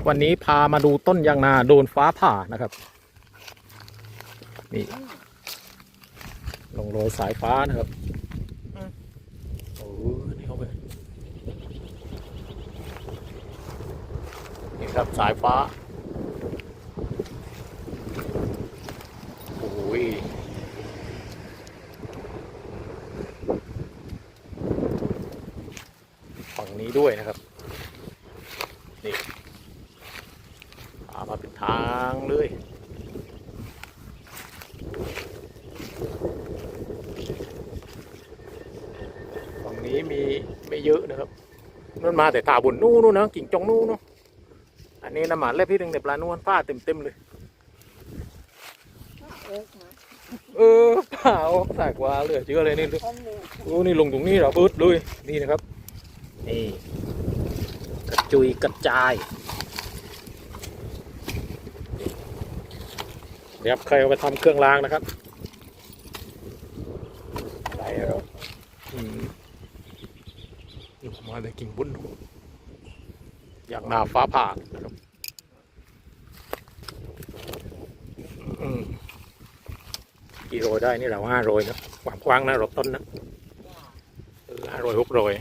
ครับวันนี้พามาดูต้นยางนาโดนฟ้าผ่านะครับนี่ลงโรยสายฟ้านะครับโอ้นี่เข้าไปนี่ครับสายฟ้าโอ้ยฝั่งนี้ด้วยนะครับนี่ มาเป็นทางเลยฝั่งนี้มีไม่เยอะนะครับนั่นมาแต่ตาบุญนู่นนู่นนะกิ่งจงนู่นเนาะอันนี้น้ำหมันเล็บที่หนึ่งในปลานวลป้าเต็มเต็มๆเลยเออป้าออกสากว่าเหลือเชื่อเลยนี่โอ้นี่ลงตรงนี้เหราปืดเลยนี่นะครับนี่กระจุยกระจาย เดี๋ยวใครเอาไปทำเครื่องรางนะครับได้แล้วอืมอยู่มาแต่กิ่งบุญอย่างหนาฟ้าผ่านะครับอืมกี่โรยได้นี่เราห้าโรยนะความกว้างนะรอบต้นนะห้าโรยหกโรย